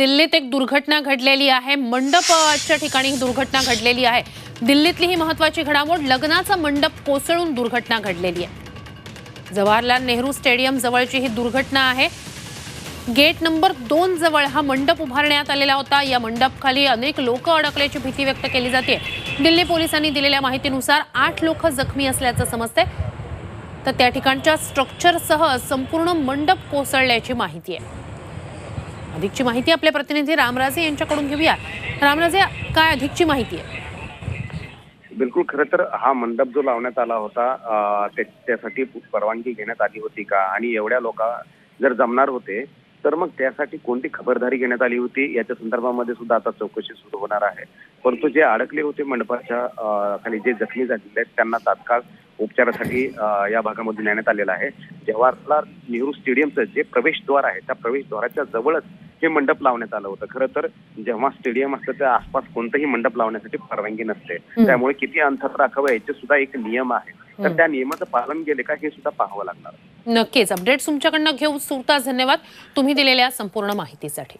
दिल्लीत एक दुर्घटना घडलेली आहे. मंडपच्या ठिकाणी ही दुर्घटना घडलेली आहे. दिल्लीतली ही महत्वाची घडामोड लग्नाचा मंडप कोसळून दुर्घटना घडलेली आहे. जवाहरलाल नेहरू स्टेडियम जवळची ही दुर्घटना आहे. गेट नंबर दोन जवळ हा मंडप उभारण्यात आलेला होता. या मंडपखाली अनेक लोक अडकल्याची भीती व्यक्त केली जाते. दिल्ली पोलिसांनी दिलेल्या माहितीनुसार आठ लोक जखमी असल्याचं समजते तर त्या ठिकाणच्या स्ट्रक्चरसह संपूर्ण मंडप कोसळल्याची माहिती आहे. अधिकची माहिती आपल्या प्रतिनिधी रामराजे यांच्याकडून घेऊया. रामराजे काय अधिकची माहिती आहे? बिलकुल खरं तर हा मंडप जो लावण्यात आला होता त्यासाठी परवानगी घेण्यात आली होती का? आणि एवढ्या लोक जर जमणार होते तर मग त्यासाठी कोणती खबरदारी घेण्यात आली होती? याच्या संदर्भामध्ये सुद्धा आता चौकशी सुरू होणार आहे. परंतु जे अडकले होते मंडपाच्या खाली जे जखमी झालेले आहेत त्यांना तात्काळ उपचारासाठी या भागामध्ये नेण्यात आलेलं आहे. जवाहरलाल नेहरू स्टेडियमचं जे प्रवेशद्वार आहे त्या प्रवेशद्वाराच्या जवळच हे मंडप लावण्यात आलं होतं. खरं तर जेव्हा स्टेडियम असतं त्या आसपास कोणतंही मंडप लावण्यासाठी परवानगी नसते. त्यामुळे किती अंतर राखावं याचे सुद्धा एक नियम आहे. तर त्या नियमाचं पालन केले का हे सुद्धा पाहावं लागणार. नक्कीच. अपडेट्स तुमच्याकडनं घेऊ. सुरतास धन्यवाद. तुम्ही दिलेल्या संपूर्ण माहितीसाठी.